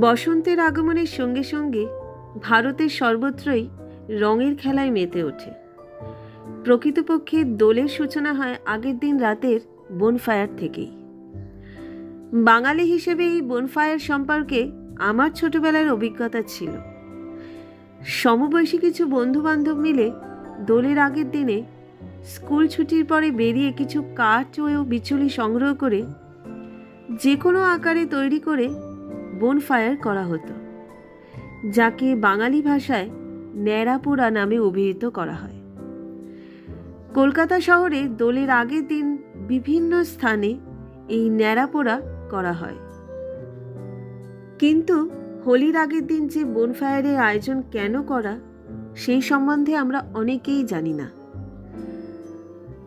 বসন্তের আগমনের সঙ্গে সঙ্গে ভারতের সর্বত্রই রঙের খেলায় মেতে ওঠে। প্রকৃতপক্ষে দোলের সূচনা হয় আগের দিন রাতের বনফায়ার থেকেই। বাঙালি হিসেবে এই বনফায়ার সম্পর্কে আমার ছোটবেলার অভিজ্ঞতা ছিল। সমবয়সী কিছু বন্ধু বান্ধব মিলে দোলের আগের দিনে স্কুল ছুটির পরে বেরিয়ে কিছু কাঠ ও বিচুলি সংগ্রহ করে যে কোনো আকারে তৈরি করে বনফায়ার করা হতো, যাকে বাঙালি ভাষায় ন্যাড়াপোড়া নামে অভিহিত করা হয়। কলকাতা শহরে দোলের আগের দিন বিভিন্ন স্থানে এই ন্যাড়াপোড়া করা হয়। কিন্তু হোলির আগের দিন যে বনফায়ারের আয়োজন কেন করা, সেই সম্বন্ধে আমরা অনেকেই জানি না।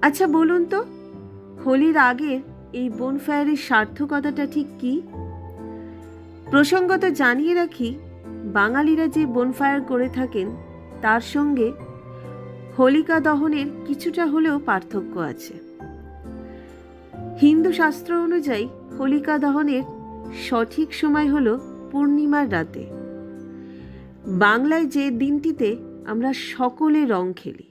আচ্ছা বলুন তো, হোলির আগের এই বনফায়ারের সার্থকতাটা ঠিক কী? প্রসঙ্গত জানিয়ে রাখি, বাঙালিরা যে বনফায়ার করে থাকেন, তার সঙ্গে হোলিকা দহনের কিছুটা হলেও পার্থক্য আছে। হিন্দু শাস্ত্র অনুযায়ী হোলিকা দহনের সঠিক সময় হল পূর্ণিমার রাতে। বাংলায় যে দিনটিতে আমরা সকলে রং খেলি।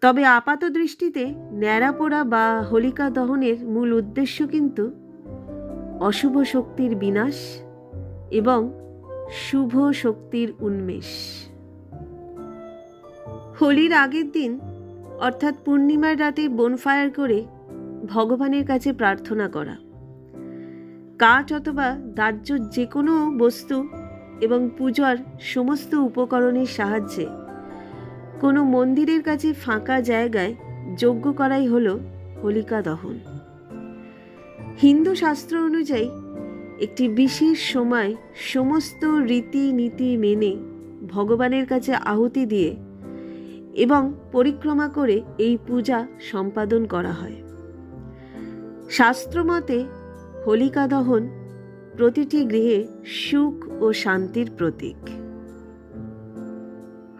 তবে আপাত দৃষ্টিতে ন্যাড়াপোড়া বা হোলিকা দহনের মূল উদ্দেশ্য কিন্তু অশুভ শক্তির বিনাশ এবং শুভ শক্তির উন্মেষ। হোলির আগের দিন, অর্থাৎ পূর্ণিমার রাতে বনফায়ার করে ভগবানের কাছে প্রার্থনা করা। কাঠ অথবা দাহ্য যে কোনো বস্তু এবং পূজার সমস্ত উপকরণের সাহায্যে কোনো মন্দিরের কাছে ফাঁকা জায়গায় যজ্ঞ করাই হল হোলিকা দহন। হিন্দু শাস্ত্র অনুযায়ী, একটি বিশেষ সময় সমস্ত রীতি নীতি মেনে ভগবানের কাছে আহুতি দিয়ে এবং পরিক্রমা করে এই পূজা সম্পাদন করা হয়। শাস্ত্রমতে হোলিকা দহন প্রতিটি গৃহে সুখ ও শান্তির প্রতীক।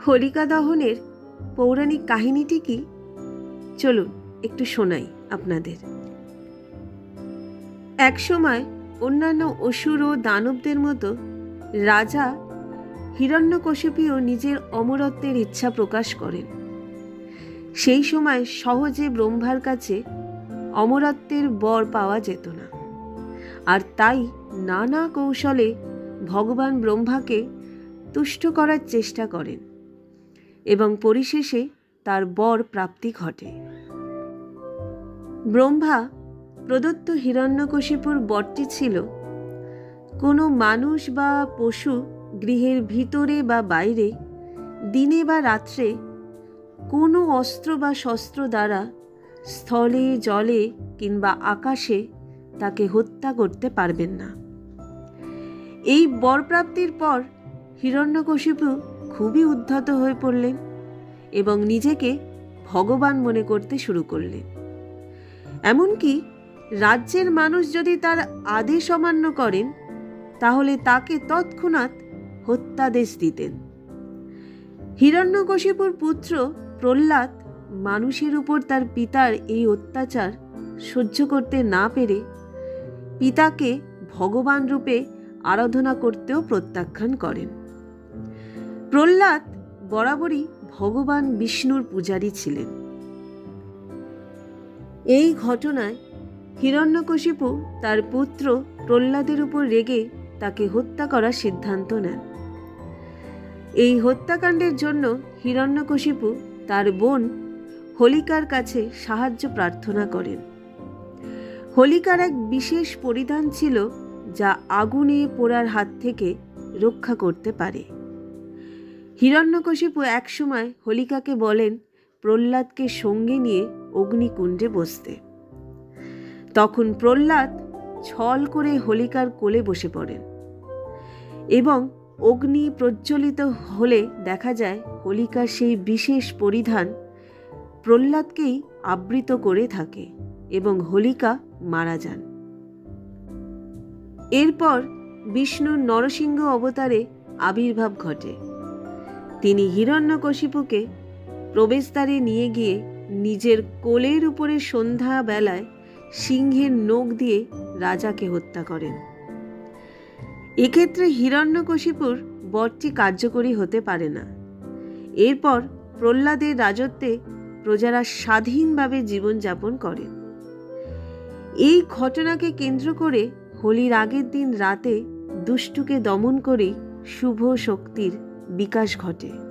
হোলিকা দহনের পৌরাণিক কাহিনীটি কি? চলুন একটু শোনাই আপনাদের। একসময় অন্যান্য অসুর ও দানবদের মতো রাজা হিরণ্যকশিপিও নিজের অমরত্বের ইচ্ছা প্রকাশ করেন। সেই সময় সহজে ব্রহ্মার কাছে অমরত্বের বর পাওয়া যেত না। আর তাই নানা কৌশলে ভগবান ব্রহ্মাকে তুষ্ট করার চেষ্টা করেন এবং পরিশেষে তার বর প্রাপ্তি ঘটে। ব্রহ্মা প্রদত্ত হিরণ্যকশিপুর বরটি ছিল। কোনো মানুষ বা পশু গৃহের ভিতরে বা বাইরে দিনে বা রাত্রে কোনো অস্ত্র বা শস্ত্র দ্বারা স্থলে, জলে কিংবা আকাশে তাকে হত্যা করতে পারবেন না। এই বরপ্রাপ্তির পর হিরণ্যকশিপু খুবই উদ্ধত হয়ে পড়লেন এবং নিজেকে ভগবান মনে করতে শুরু করলেন। এমনকি রাজ্যের মানুষ যদি তার আদেশ অমান্য করেন, তাহলে তাকে তৎক্ষণাৎ হত্যাদেশ দিতেন। হিরণ্যকশিপুর পুত্র প্রহ্লাদ মানুষের উপর তার পিতার এই অত্যাচার সহ্য করতে না পেরে পিতাকে ভগবান রূপে আরাধনা করতেও প্রত্যাখ্যান করেন। প্রহ্লাদ বরাবরই ভগবান বিষ্ণুর পূজারী ছিলেন। এই ঘটনায় হিরণ্যকশিপু তার পুত্র প্রহ্লাদের উপর রেগে তাকে হত্যা করার সিদ্ধান্ত নেন। এই হত্যাকাণ্ডের জন্য হিরণ্যকশিপু তার বোন হোলিকার কাছে সাহায্য প্রার্থনা করেন। হোলিকার এক বিশেষ পরিধান ছিল যা আগুনে পোড়ার হাত থেকে রক্ষা করতে পারে। হিরণ্যকশিপু একসময় হোলিকাকে বলেন, প্রহ্লাদকে সঙ্গে নিয়ে অগ্নিকুণ্ডে বসতে। তখন প্রহ্লাদ ছল করে হোলিকার কোলে বসে পড়েন এবং অগ্নি প্রজ্বলিত হলে দেখা যায় হোলিকার সেই বিশেষ পরিধান প্রহ্লাদকেই আবৃত করে থাকে এবং হোলিকা মারা যান। এরপর বিষ্ণুর নরসিংহ অবতারে আবির্ভাব ঘটে। তিনি হিরণ্যকশিপুকে প্রবেশদ্বারে নিয়ে গিয়ে নিজের কোলের উপরে সন্ধ্যা বেলায় সিংহের নখ দিয়ে রাজাকে হত্যা করেন। এক্ষেত্রে হিরণ্যকশিপুর বরটি কার্যকরী হতে পারে না। এরপর প্রহ্লাদের রাজত্বে প্রজারা স্বাধীনভাবে জীবনযাপন করেন। এই ঘটনাকে কেন্দ্র করে হোলির আগের দিন রাতে দুষ্টুকে দমন করেই শুভ শক্তির বিকাশ ঘটে।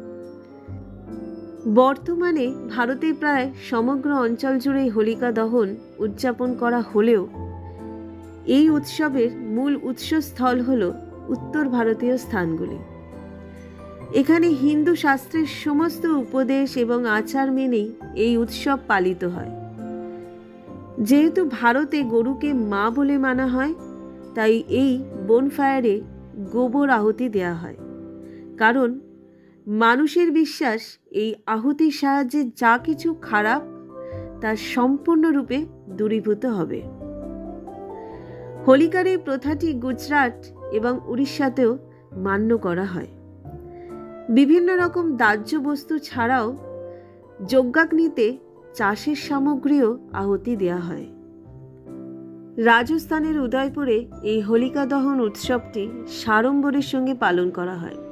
বর্তমানে ভারতে প্রায় সমগ্র অঞ্চল জুড়েই হোলিকা দহন উদযাপন করা হলেও এই উৎসবের মূল উৎসস্থল হল উত্তর ভারতীয় স্থানগুলি। এখানে হিন্দু শাস্ত্রের সমস্ত উপদেশ এবং আচার মেনেই এই উৎসব পালিত হয়। যেহেতু ভারতে গরুকে মা বলে মানা হয়, তাই এই বনফায়ারে গোবর আহুতি দেওয়া হয়। কারণ মানুষের বিশ্বাস এই আহুতির সাহায্যে যা কিছু খারাপ, তা সম্পূর্ণরূপে দূরীভূত হবে। হোলিকার এই প্রথাটি গুজরাট এবং উড়িষ্যাতেও মান্য করা হয়। বিভিন্ন রকম দাহ্য বস্তু ছাড়াও যজ্ঞাগ্নিতে চাষের সামগ্রীও আহতি দেওয়া হয়। রাজস্থানের উদয়পুরে এই হোলিকা দহন উৎসবটি সাড়ম্বরের সঙ্গে পালন করা হয়।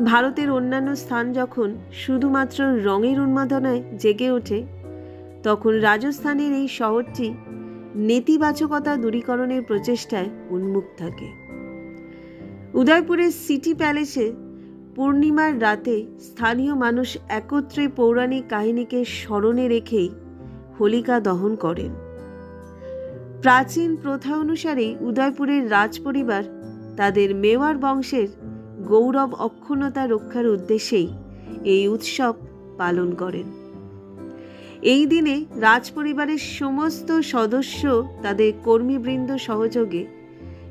ভারতের অন্যান্য স্থান যখন শুধুমাত্র রঙের উন্মাদনায় জেগে ওঠে, তখন রাজস্থানের এই শহরটি নেতিবাচকতা দূরীকরণের প্রচেষ্টায় উন্মুখ থাকে। উদয়পুরের সিটি প্যালেসে পূর্ণিমার রাতে স্থানীয় মানুষ একত্রে পৌরাণিক কাহিনীকে স্মরণে রেখেই হোলিকা দহন করেন। প্রাচীন প্রথা অনুসারে উদয়পুরের রাজপরিবার তাদের মেওয়ার বংশের গৌরব অক্ষুণ্ণতা রক্ষার উদ্দেশ্যেই এই উৎসব পালন করেন। এই দিনে রাজপরিবারের সমস্ত সদস্য তাদের কর্মীবৃন্দ সহযোগে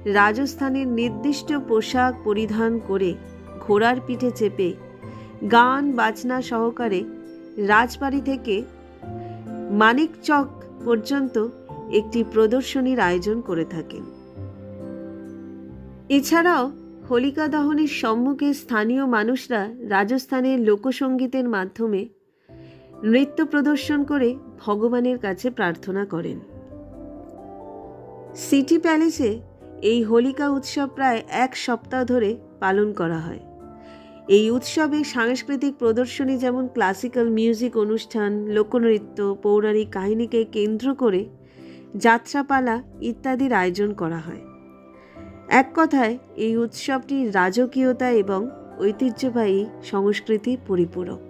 রাজস্থানের নির্দিষ্ট পোশাক পরিধান করে ঘোড়ার পিঠে চেপে গান বাজনা সহকারে রাজবাড়ি থেকে মানিকচক পর্যন্ত একটি প্রদর্শনীর আয়োজন করে থাকেন। এছাড়াও হোলিকা দহনের সম্মুখে স্থানীয় মানুষরা রাজস্থানের লোকসঙ্গীতের মাধ্যমে নৃত্য প্রদর্শন করে ভগবানের কাছে প্রার্থনা করেন। সিটি প্যালেসে এই হোলিকা উৎসব প্রায় এক সপ্তাহ ধরে পালন করা হয়। এই উৎসবে সাংস্কৃতিক প্রদর্শনী যেমন ক্লাসিক্যাল মিউজিক অনুষ্ঠান, লোকনৃত্য, পৌরাণিক কাহিনীকে কেন্দ্র করে যাত্রাপালা ইত্যাদির আয়োজন করা হয়। এক কথায় এই উৎসবটি রাজকীয়তা এবং ঐতিহ্যবাহী সংস্কৃতি পরিপূরক।